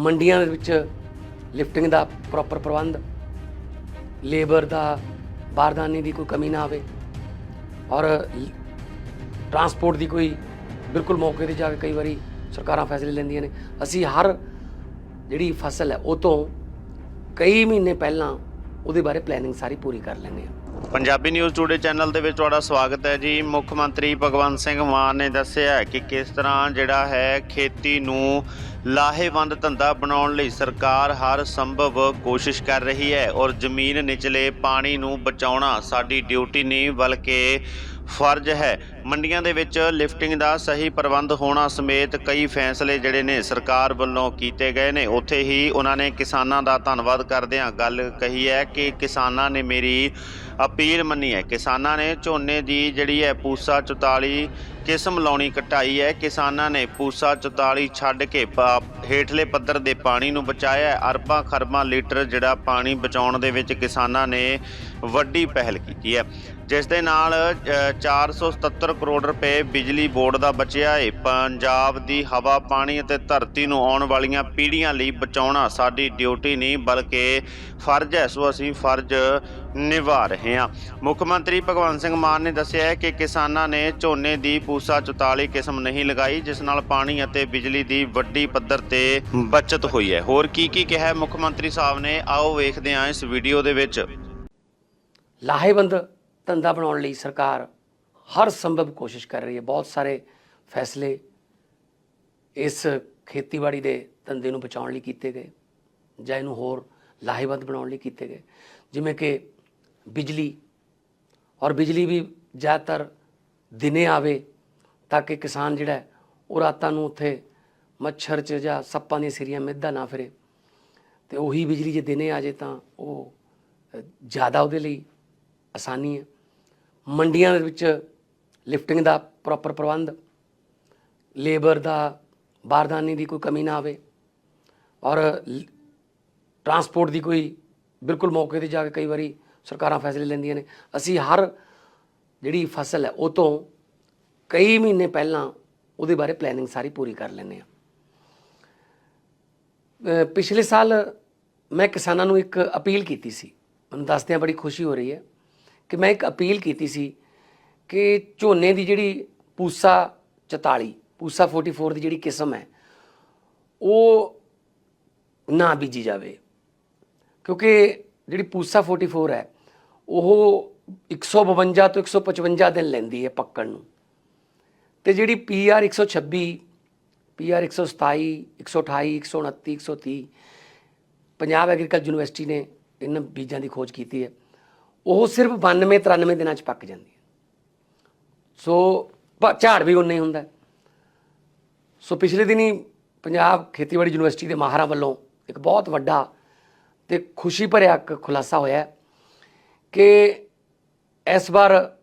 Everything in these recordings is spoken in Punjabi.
ਮੰਡੀਆਂ ਦੇ ਵਿੱਚ ਲਿਫਟਿੰਗ ਦਾ ਪ੍ਰੋਪਰ ਪ੍ਰਬੰਧ, ਲੇਬਰ ਦਾ, ਬਾਰਦਾਨੇ ਦੀ ਕੋਈ ਕਮੀ ਨਾ ਆਵੇ ਔਰ ਟਰਾਂਸਪੋਰਟ ਦੀ ਕੋਈ ਬਿਲਕੁਲ ਮੌਕੇ ਤੇ ਜਾ ਕੇ ਕਈ ਵਾਰੀ ਸਰਕਾਰਾਂ ਫੈਸਲੇ ਲੈਂਦੀਆਂ ਨੇ। ਅਸੀਂ ਹਰ ਜਿਹੜੀ ਫਸਲ ਹੈ ਉਹ ਤੋਂ ਕਈ ਮਹੀਨੇ ਪਹਿਲਾਂ ਉਹਦੇ ਬਾਰੇ ਪਲੈਨਿੰਗ ਸਾਰੀ ਪੂਰੀ ਕਰ ਲੈਂਦੇ ਹਾਂ। ਪੰਜਾਬੀ ਨਿਊਜ਼ ਟੂਡੇ ਚੈਨਲ ਦੇ ਵਿੱਚ ਤੁਹਾਡਾ ਸਵਾਗਤ ਹੈ ਜੀ। ਮੁੱਖ ਮੰਤਰੀ ਭਗਵੰਤ ਸਿੰਘ ਮਾਨ ਨੇ ਦੱਸਿਆ ਹੈ ਕਿ ਕਿਸ ਤਰ੍ਹਾਂ ਜਿਹੜਾ ਹੈ ਖੇਤੀ ਨੂੰ ਲਾਹੇਵੰਦ ਧੰਦਾ ਬਣਾਉਣ ਲਈ ਸਰਕਾਰ ਹਰ ਸੰਭਵ ਕੋਸ਼ਿਸ਼ ਕਰ ਰਹੀ ਹੈ ਔਰ ਜ਼ਮੀਨ ਨਿਚਲੇ ਪਾਣੀ ਨੂੰ ਬਚਾਉਣਾ ਸਾਡੀ ਡਿਊਟੀ ਨਹੀਂ, ਬਲਕਿ ਫਰਜ਼ ਹੈ। ਮੰਡੀਆਂ ਦੇ ਵਿੱਚ ਲਿਫਟਿੰਗ ਦਾ ਸਹੀ ਪ੍ਰਬੰਧ ਹੋਣਾ ਸਮੇਤ ਕਈ ਫੈਸਲੇ ਜਿਹੜੇ ਨੇ ਸਰਕਾਰ ਵੱਲੋਂ ਕੀਤੇ ਗਏ ਨੇ। ਉੱਥੇ ਹੀ ਉਹਨਾਂ ਨੇ ਕਿਸਾਨਾਂ ਦਾ ਧੰਨਵਾਦ ਕਰਦਿਆਂ ਗੱਲ ਕਹੀ ਹੈ ਕਿ ਕਿਸਾਨਾਂ ਨੇ ਮੇਰੀ ਅਪੀਲ ਮੰਨੀ ਹੈ। ਕਿਸਾਨਾਂ ਨੇ ਝੋਨੇ ਦੀ ਜਿਹੜੀ ਹੈ ਪੂਸਾ 44 ਕਿਸਮ ਲਾਉਣੀ ਘਟਾਈ ਹੈ। ਕਿਸਾਨਾਂ ਨੇ ਪੂਸਾ 44 ਛੱਡ ਕੇ ਹੇਠਲੇ ਪੱਧਰ ਦੇ ਪਾਣੀ ਨੂੰ ਬਚਾਇਆ ਅਰਬਾਂ ਖਰਬਾਂ ਲੀਟਰ ਜਿਹੜਾ ਪਾਣੀ ਬਚਾਉਣ ਦੇ ਵਿੱਚ ਕਿਸਾਨਾਂ ਨੇ ਵੱਡੀ ਪਹਿਲ ਕੀਤੀ ਹੈ। ਜਿਸ ਦੇ ਨਾਲ 477 75 ਕਰੋੜ ਰੁਪਏ ਬਿਜਲੀ ਬੋਰਡ ਦਾ ਬਚਿਆ ਏ। ਪੰਜਾਬ ਦੀ ਹਵਾ, ਪਾਣੀ ਅਤੇ ਧਰਤੀ ਨੂੰ ਆਉਣ ਵਾਲੀਆਂ ਪੀੜ੍ਹੀਆਂ ਲਈ ਬਚਾਉਣਾ ਸਾਡੀ ਡਿਊਟੀ ਨਹੀਂ, ਬਲਕਿ ਫਰਜ਼ ਹੈ। ਸੋ ਅਸੀਂ ਫਰਜ਼ ਨਿਭਾ ਰਹੇ ਹਾਂ। ਮੁੱਖ ਮੰਤਰੀ ਭਗਵੰਤ ਸਿੰਘ ਮਾਨ ਨੇ ਦੱਸਿਆ ਹੈ ਕਿ ਕਿਸਾਨਾਂ ਨੇ ਝੋਨੇ ਦੀ ਪੂਸਾ 44 ਕਿਸਮ ਨਹੀਂ ਲਗਾਈ, ਜਿਸ ਨਾਲ ਪਾਣੀ ਅਤੇ ਬਿਜਲੀ ਦੀ ਵੱਡੀ ਪੱਧਰ ਤੇ ਬਚਤ ਹੋਈ ਹੈ। ਹੋਰ ਕੀ ਕੀ ਕਿਹਾ ਮੁੱਖ ਮੰਤਰੀ ਸਾਹਿਬ ਨੇ, ਆਓ ਵੇਖਦੇ ਹਾਂ ਇਸ ਵੀਡੀਓ ਦੇ ਵਿੱਚ। ਲਾਹੇਵੰਦ ਧੰਦਾ ਬਣਾਉਣ ਲਈ ਸਰਕਾਰ ਹਰ ਸੰਭਵ ਕੋਸ਼ਿਸ਼ ਕਰ ਰਹੀ ਹੈ। ਬਹੁਤ ਸਾਰੇ ਫੈਸਲੇ ਇਸ ਖੇਤੀਬਾੜੀ ਦੇ ਧੰਦੇ ਨੂੰ ਬਚਾਉਣ ਲਈ ਕੀਤੇ ਗਏ ਜਾਂ ਇਹਨੂੰ ਹੋਰ ਲਾਹੇਵੰਦ ਬਣਾਉਣ ਲਈ ਕੀਤੇ ਗਏ। ਜਿਵੇਂ ਕਿ ਬਿਜਲੀ ਔਰ ਬਿਜਲੀ ਵੀ ਜ਼ਿਆਦਾਤਰ ਦਿਨੇ ਆਵੇ ਤਾਂ ਕਿ ਕਿਸਾਨ ਜਿਹੜਾ ਉਹ ਰਾਤਾਂ ਨੂੰ ਉੱਥੇ ਮੱਛਰ 'ਚ ਜਾਂ ਸੱਪਾਂ ਦੀਆਂ ਸਿਰੀਆਂ ਮਿੱਧਾ ਨਾ ਫਿਰੇ ਤੇ ਉਹੀ ਬਿਜਲੀ ਜੇ ਦਿਨੇ ਆ ਜੇ ਤਾਂ ਉਹ ਜ਼ਿਆਦਾ ਉਹਦੇ ਲਈ ਆਸਾਨੀ ਹੈ। ਮੰਡੀਆਂ ਦੇ ਵਿੱਚ ਲਿਫਟਿੰਗ ਦਾ ਪ੍ਰੋਪਰ ਪ੍ਰਬੰਧ ਲੇਬਰ ਦਾ ਬਾਰਦਾਨੇ ਦੀ ਕੋਈ ਕਮੀ ਨਾ ਆਵੇ ਔਰ ਟਰਾਂਸਪੋਰਟ ਦੀ ਕੋਈ ਬਿਲਕੁਲ ਮੌਕੇ ਤੇ ਜਾ ਕੇ ਕਈ ਵਾਰੀ ਸਰਕਾਰਾਂ ਫੈਸਲੇ ਲੈਂਦੀਆਂ ਨੇ। ਅਸੀਂ ਹਰ ਜਿਹੜੀ ਫਸਲ ਹੈ, ਉਹ ਤੋਂ ਕਈ ਮਹੀਨੇ ਪਹਿਲਾਂ ਉਹਦੇ ਬਾਰੇ ਪਲੈਨਿੰਗ ਸਾਰੀ ਪੂਰੀ ਕਰ ਲੈਂਦੇ ਹਾਂ। ਪਿਛਲੇ ਸਾਲ ਮੈਂ ਕਿਸਾਨਾਂ ਨੂੰ ਇੱਕ ਅਪੀਲ ਕੀਤੀ ਸੀ। ਮੈਨੂੰ ਦੱਸਦਿਆਂ ਬੜੀ ਖੁਸ਼ੀ ਹੋ ਰਹੀ ਹੈ ਕਿ ਮੈਂ ਇੱਕ ਅਪੀਲ ਕੀਤੀ ਸੀ ਕਿ ਝੋਨੇ ਦੀ ਜਿਹੜੀ ਪੂਸਾ 44 ਪੂਸਾ 44 ਦੀ ਜਿਹੜੀ ਕਿਸਮ ਹੈ, ਉਹ ਨਾ ਬੀਜੀ ਜਾਵੇ। ਕਿਉਂਕਿ ਜਿਹੜੀ ਪੂਸਾ 44 ਹੈ, ਉਹ 152 ਤੋਂ 155 ਦਿਨ ਲੈਂਦੀ ਹੈ ਪੱਕਣ ਨੂੰ। ਤੇ ਜਿਹੜੀ PR 126 PR 127 128 129 130 Punjab agriculture university ਨੇ ਇਹਨਾਂ ਬੀਜਾਂ ਦੀ ਖੋਜ ਕੀਤੀ ਹੈ। ਉਹ ਸਿਰਫ 92 93 ਦਿਨਾਂ ਚ ਪੱਕ ਜਾਂਦੀ ਹੈ। ਸੋ ਪ- ਝਾੜ ਵੀ ਉਨੇ ਹੀ ਹੁੰਦਾ। ਸੋ ਪਿਛਲੇ ਦਿਨੀ ਪੰਜਾਬ ਖੇਤੀਬਾੜੀ ਯੂਨੀਵਰਸਿਟੀ ਦੇ ਮਾਹਰਾਂ ਵੱਲੋਂ ਇੱਕ ਬਹੁਤ ਵੱਡਾ ਤੇ ਖੁਸ਼ੀ ਭਰਿਆ ਇੱਕ ਖੁਲਾਸਾ ਹੋਇਆ ਕਿ ਇਸ ਵਾਰ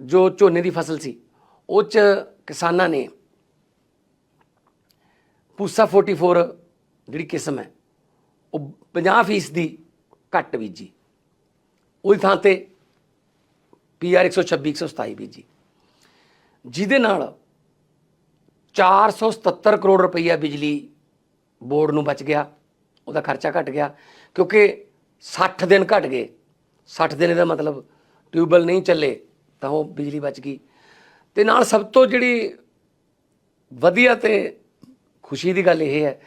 ਜੋ ਝੋਨੇ ਦੀ ਫਸਲ ਸੀ, ਉਹ ਚ ਕਿਸਾਨਾਂ ਨੇ ਪੂਸਾ 44 ਜਿਹੜੀ ਕਿਸਮ ਹੈ, ਉਹ 50% ਦੀ ਘੱਟ ਬੀਜੀ। ਉਹਦੀ ਥਾਂ ਤੇ ਪੀਆਰ 126 127 ਬੀਜੀ ਜਿਹਦੇ ਨਾਲ 477 ਕਰੋੜ ਰੁਪਈਆ ਬਿਜਲੀ ਬੋਰਡ ਨੂੰ ਬਚ ਗਿਆ, ਉਹਦਾ ਖਰਚਾ ਘਟ ਗਿਆ, ਕਿਉਂਕਿ 60 ਦਿਨ ਘਟ ਗਏ। 60 ਦਿਨ ਦਾ ਮਤਲਬ ਟਿਊਬਲ ਨਹੀਂ ਚੱਲੇ, ਤਾਂ ਉਹ ਬਿਜਲੀ ਬਚ ਗਈ। ਤੇ ਨਾਲ ਸਭ ਤੋਂ ਜਿਹੜੀ ਵਧੀਆ ਤੇ ਖੁਸ਼ੀ ਦੀ ਗੱਲ ਇਹ ਹੈ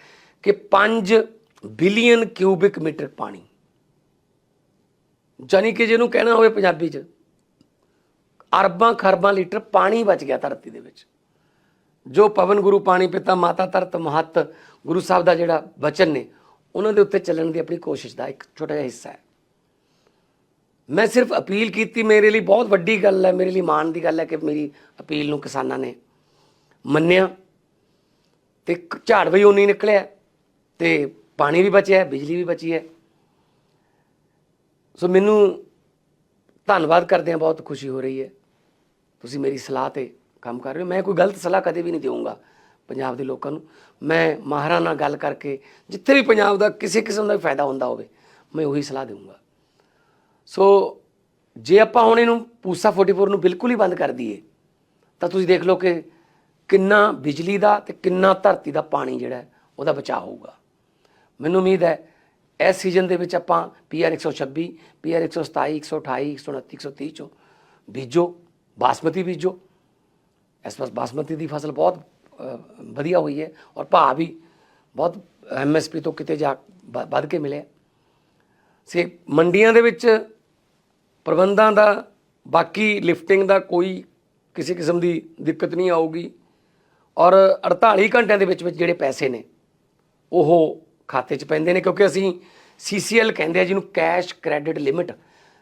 ਕਿ 5 ਬਿਲੀਅਨ ਕਿਊਬਿਕ ਮੀਟਰ ਪਾਣੀ ਜਾਨੀ ਕਿ ਜਿਹਨੂੰ ਕਹਿਣਾ ਹੋਵੇ ਪੰਜਾਬੀ 'ਚ ਅਰਬਾਂ ਖਰਬਾਂ ਲੀਟਰ ਪਾਣੀ ਬਚ ਗਿਆ ਧਰਤੀ ਦੇ ਵਿੱਚ। ਜੋ ਪਵਨ ਗੁਰੂ ਪਾਣੀ ਪਿਤਾ ਮਾਤਾ ਧਰਤ ਮਹੱਤ ਗੁਰੂ ਸਾਹਿਬ ਦਾ ਜਿਹੜਾ ਬਚਨ ਨੇ, ਉਹਨਾਂ ਦੇ ਉੱਤੇ ਚੱਲਣ ਦੀ ਆਪਣੀ ਕੋਸ਼ਿਸ਼ ਦਾ ਇੱਕ ਛੋਟਾ ਜਿਹਾ ਹਿੱਸਾ ਹੈ। ਮੈਂ ਸਿਰਫ ਅਪੀਲ ਕੀਤੀ, ਮੇਰੇ ਲਈ ਬਹੁਤ ਵੱਡੀ ਗੱਲ ਹੈ, ਮੇਰੇ ਲਈ ਮਾਣ ਦੀ ਗੱਲ ਹੈ ਕਿ ਮੇਰੀ ਅਪੀਲ ਨੂੰ ਕਿਸਾਨਾਂ ਨੇ ਮੰਨਿਆ ਤੇ ਝਾੜ ਵੀ ਉਨੀ ਨਿਕਲਿਆ ਤੇ ਪਾਣੀ ਵੀ ਬਚਿਆ, ਬਿਜਲੀ ਵੀ ਬਚੀ ਹੈ। ਸੋ ਮੈਨੂੰ ਧੰਨਵਾਦ ਕਰਦੇ ਹਾਂ ਬਹੁਤ ਖੁਸ਼ੀ ਹੋ ਰਹੀ ਹੈ। ਤੁਸੀਂ ਮੇਰੀ ਸਲਾਹ ਤੇ ਕੰਮ ਕਰ ਰਹੇ ਹੋ। ਮੈਂ ਕੋਈ ਗਲਤ ਸਲਾਹ ਕਦੇ ਵੀ ਨਹੀਂ ਦੇਵਾਂਗਾ ਪੰਜਾਬ ਦੇ ਲੋਕਾਂ ਨੂੰ। ਮੈਂ ਮਾਹਰਾਂ ਨਾਲ ਗੱਲ ਕਰਕੇ ਜਿੱਥੇ ਵੀ ਪੰਜਾਬ ਦਾ ਕਿਸੇ ਕਿਸਮ ਦਾ ਵੀ ਫਾਇਦਾ ਹੁੰਦਾ ਹੋਵੇ, ਮੈਂ ਉਹੀ ਸਲਾਹ ਦੇਵਾਂਗਾ ਸੋ ਜੇ ਆਪਾਂ ਹੁਣ ਇਹਨੂੰ ਪੂਸਾ 44 ਨੂੰ ਬਿਲਕੁਲ ਹੀ ਬੰਦ ਕਰ ਦਈਏ, ਤਾਂ ਤੁਸੀਂ ਦੇਖ ਲਓ ਕਿ ਕਿੰਨਾ ਬਿਜਲੀ ਦਾ ਤੇ ਕਿੰਨਾ ਧਰਤੀ ਦਾ ਪਾਣੀ ਜਿਹੜਾ ਉਹਦਾ ਬਚਾਅ ਹੋਊਗਾ। ਮੈਨੂੰ ਉਮੀਦ ਹੈ ਇਸ ਸੀਜ਼ਨ ਦੇ ਵਿੱਚ ਆਪਾਂ ਪੀਆਰ 126 ਪੀਆਰ 127 128 129 130 ਚੋਂ ਬੀਜੋ। ਬਾਸਮਤੀ ਬੀਜੋ। ਇਸ ਵਾਰ ਬਾਸਮਤੀ ਦੀ ਫਸਲ ਬਹੁਤ ਵਧੀਆ ਹੋਈ ਹੈ ਔਰ ਭਾਅ ਵੀ ਬਹੁਤ ਐਮਐਸਪੀ ਤੋਂ ਕਿਤੇ ਜਾ ਵੱਧ ਕੇ ਮਿਲਿਆ। ਸੇ ਮੰਡੀਆਂ ਦੇ ਵਿੱਚ ਪ੍ਰਬੰਧਾਂ ਦਾ, ਬਾਕੀ ਲਿਫਟਿੰਗ ਦਾ ਕੋਈ ਕਿਸੇ ਕਿਸਮ ਦੀ ਦਿੱਕਤ ਨਹੀਂ ਆਊਗੀ। ਔਰ 48 ਘੰਟਿਆਂ ਦੇ ਵਿੱਚ ਵਿੱਚ ਜਿਹੜੇ ਪੈਸੇ ਨੇ, ਉਹ ਖਾਤੇ 'ਚ ਪੈਂਦੇ ਨੇ ਕਿਉਂਕਿ ਅਸੀਂ ਸੀਸੀਐਲ ਕਹਿੰਦੇ ਆ ਜਿਹਨੂੰ ਕੈਸ਼ ਕ੍ਰੈਡਿਟ ਲਿਮਿਟ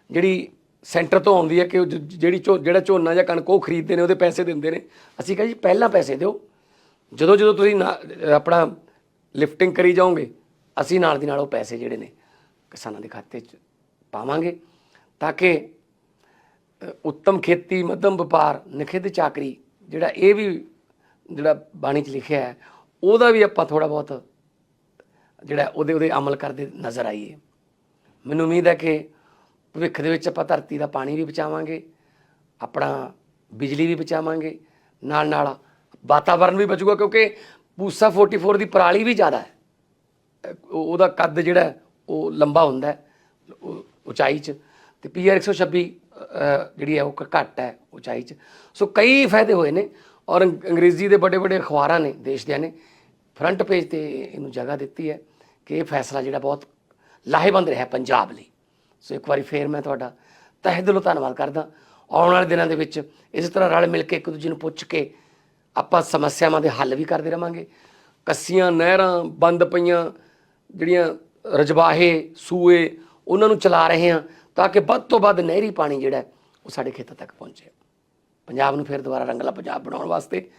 ਜਿਹੜੀ ਸੈਂਟਰ ਤੋਂ ਆਉਂਦੀ ਹੈ ਕਿ ਉਹ ਜ- ਜਿਹੜੀ ਝੋ ਜਿਹੜਾ ਝੋਨਾ ਜਾਂ ਕਣਕ ਉਹ ਖਰੀਦਦੇ ਨੇ ਉਹਦੇ ਪੈਸੇ ਦਿੰਦੇ ਨੇ। ਅਸੀਂ ਕਹਿੰਦੇ ਜੀ ਪਹਿਲਾਂ ਪੈਸੇ ਦਿਓ। ਜਦੋਂ ਜਦੋਂ ਤੁਸੀਂ ਨਾ- ਆਪਣਾ ਲਿਫਟਿੰਗ ਕਰੀ ਜਾਓਗੇ ਅਸੀਂ ਨਾਲ ਦੀ ਨਾਲ ਉਹ ਪੈਸੇ ਜਿਹੜੇ ਨੇ ਕਿਸਾਨਾਂ ਦੇ ਖਾਤੇ 'ਚ ਪਾਵਾਂਗੇ ਤਾਂ ਕਿ ਅ, ਉੱਤਮ ਖੇਤੀ ਮੱਧਮ ਵਪਾਰ ਨਿਖਿਧ ਚਾਕਰੀ ਜਿਹੜਾ ਇਹ ਵੀ ਜਿਹੜਾ ਬਾਣੀ 'ਚ ਲਿਖਿਆ ਹੈ ਉਹਦਾ ਵੀ ਆਪਾਂ ਥੋੜਾ ਬਹੁਤ ਜਿਹੜਾ ਉਹਦੇ ਉਹਦੇ ਅਮਲ ਕਰਦੇ ਨਜ਼ਰ ਆਈਏ। ਮੈਨੂੰ ਉਮੀਦ ਹੈ ਕਿ ਭਵਿੱਖ ਦੇ ਵਿੱਚ ਆਪਾਂ ਧਰਤੀ ਦਾ ਪਾਣੀ ਵੀ ਬਚਾਵਾਂਗੇ ਆਪਣਾ ਬਿਜਲੀ ਵੀ ਬਚਾਵਾਂਗੇ ਨਾਲ ਨਾਲ ਵਾਤਾਵਰਣ ਵੀ ਬਚੂਗਾ ਕਿਉਂਕਿ ਪੂਸਾ 44 ਦੀ ਪਰਾਲੀ ਵੀ ਜ਼ਿਆਦਾ ਹੈ। ਉਹਦਾ ਕੱਦ ਜਿਹੜਾ ਉਹ ਲੰਬਾ ਹੁੰਦਾ ਹੈ ਉਹ ਉਚਾਈ 'ਚ। ਤੇ ਪੀਆਰ 126 ਅਹ, ਜਿਹੜੀ ਹੈ ਉਹ ਘੱਟ ਹੈ ਉਚਾਈ 'ਚ। ਸੋ ਕਈ ਫਾਇਦੇ ਹੋਏ ਨੇ ਔਰ ਅੰਗ- ਅੰਗਰੇਜ਼ੀ ਦੇ ਵੱਡੇ ਵੱਡੇ ਅਖਬਾਰਾਂ ਨੇ ਦੇਸ਼ ਦੇ ਨੇ ਫਰੰਟ ਪੇਜ ਤੇ ਇਹਨੂੰ ਜਗ੍ਹਾ ਦਿੱਤੀ ਹੈ ਕਿ ਇਹ ਫੈਸਲਾ ਜਿਹੜਾ ਬਹੁਤ ਲਾਹੇਵੰਦ ਰਿਹਾ ਪੰਜਾਬ ਲਈ। ਸੋ ਇੱਕ ਵਾਰੀ ਫੇਰ ਮੈਂ ਤੁਹਾਡਾ ਤਹਿ ਦਿਲੋਂ ਧੰਨਵਾਦ ਕਰਦਾ। ਆਉਣ ਵਾਲੇ ਦਿਨਾਂ ਦੇ ਵਿੱਚ ਇਸ ਤਰ੍ਹਾਂ ਰਲ ਮਿਲ ਕੇ ਇੱਕ ਦੂਜੇ ਨੂੰ ਪੁੱਛ ਕੇ ਆਪਾਂ ਸਮੱਸਿਆਵਾਂ ਦੇ ਹੱਲ ਵੀ ਕਰਦੇ ਰਵਾਂਗੇ। ਕੱਸੀਆਂ, ਨਹਿਰਾਂ ਬੰਦ ਪਈਆਂ, ਜਿਹੜੀਆਂ ਰਜਵਾਹੇ, ਸੂਏ, ਉਹਨਾਂ ਨੂੰ ਚਲਾ ਰਹੇ ਹਾਂ ਤਾਂ ਕਿ ਵੱਧ ਤੋਂ ਵੱਧ ਨਹਿਰੀ ਪਾਣੀ ਜਿਹੜਾ ਉਹ ਸਾਡੇ ਖੇਤਾਂ ਤੱਕ ਪਹੁੰਚੇ। ਪੰਜਾਬ ਨੂੰ ਫਿਰ ਦੁਬਾਰਾ ਰੰਗਲਾ ਪੰਜਾਬ ਬਣਾਉਣ ਵਾਸਤੇ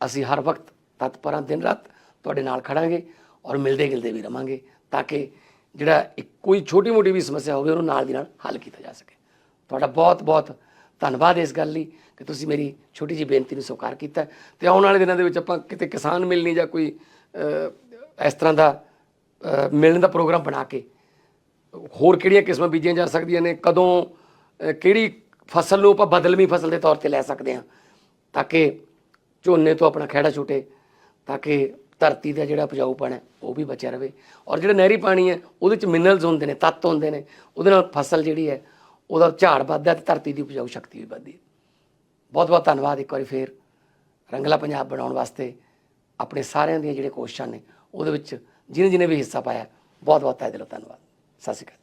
ਅਸੀਂ ਹਰ ਵਕਤ ਤਤਪਰ ਹਾਂ ਦਿਨ ਰਾਤ ਤੁਹਾਡੇ ਨਾਲ ਖੜਾਂਗੇ ਔਰ ਮਿਲਦੇ ਗਿਲਦੇ ਵੀ ਰਵਾਂਗੇ ਤਾਂ ਕਿ ਜਿਹੜਾ ਇੱਕ ਕੋਈ ਛੋਟੀ ਮੋਟੀ ਵੀ ਸਮੱਸਿਆ ਹੋਵੇ, ਉਹਨੂੰ ਨਾਲ ਦੀ ਨਾਲ ਹੱਲ ਕੀਤਾ ਜਾ ਸਕੇ। ਤੁਹਾਡਾ ਬਹੁਤ ਬਹੁਤ ਧੰਨਵਾਦ ਇਸ ਗੱਲ ਲਈ ਕਿ ਤੁਸੀਂ ਮੇਰੀ ਛੋਟੀ ਜਿਹੀ ਬੇਨਤੀ ਨੂੰ ਸਵੀਕਾਰ ਕੀਤਾ। ਤੇ ਆਉਣ ਵਾਲੇ ਦਿਨਾਂ ਦੇ ਵਿੱਚ ਆਪਾਂ ਕਿਤੇ ਕਿਸਾਨ ਮਿਲਣੀ ਜਾਂ ਕੋਈ ਇਸ ਤਰ੍ਹਾਂ ਦਾ ਮਿਲਣ ਦਾ ਪ੍ਰੋਗਰਾਮ ਬਣਾ ਕੇ ਹੋਰ ਕਿਹੜੀਆਂ ਕਿਸਮਾਂ ਬੀਜੀਆਂ ਜਾ ਸਕਦੀਆਂ ਨੇ, ਕਦੋਂ ਕਿਹੜੀ ਫਸਲ ਨੂੰ ਆਪਾਂ ਬਦਲਵੀਂ ਫਸਲ ਦੇ ਤੌਰ ਤੇ ਲੈ ਸਕਦੇ ਹਾਂ, ਤਾਂ ਕਿ ਝੋਨੇ ਤੋਂ ਆਪਣਾ ਖਹਿੜਾ ਛੁੱਟੇ, ਤਾਂ ਕਿ ਧਰਤੀ ਦਾ ਜਿਹੜਾ ਉਪਜਾਊਪਣ ਹੈ, ਉਹ ਵੀ ਬਚਿਆ ਰਵੇ ਔਰ ਜਿਹੜਾ ਨਹਿਰੀ ਪਾਣੀ ਹੈ, ਉਹਦੇ ਚ ਮਿਨਰਲਸ ਹੁੰਦੇ ਨੇ, ਤੱਤ ਹੁੰਦੇ ਨੇ, ਉਹਦੇ ਨਾਲ ਫਸਲ ਜਿਹੜੀ ਹੈ, ਉਹਦਾ ਝਾੜ ਵੱਧਦਾ ਤੇ ਧਰਤੀ ਦੀ ਉਪਜਾਊ ਸ਼ਕਤੀ ਵੀ ਵੱਧਦੀ ਹੈ। ਬਹੁਤ ਬਹੁਤ ਧੰਨਵਾਦ ਇੱਕ ਵਾਰੀ ਫੇਰ ਰੰਗਲਾ ਪੰਜਾਬ ਬਣਾਉਣ ਵਾਸਤੇ ਆਪਣੇ ਸਾਰਿਆਂ ਦੀਆਂ ਜਿਹੜੇ ਕੋਸ਼ਿਸ਼ਾਂ ਨੇ, ਉਹਦੇ ਵਿੱਚ ਜਿਹਨੇ ਜਿਹਨੇ ਵੀ ਹਿੱਸਾ ਪਾਇਆ, ਬਹੁਤ ਬਹੁਤ ਤਹਿ ਦਿਲੋਂ ਧੰਨਵਾਦ। ਸਤਿ ਸ਼੍ਰੀ ਅਕਾਲ।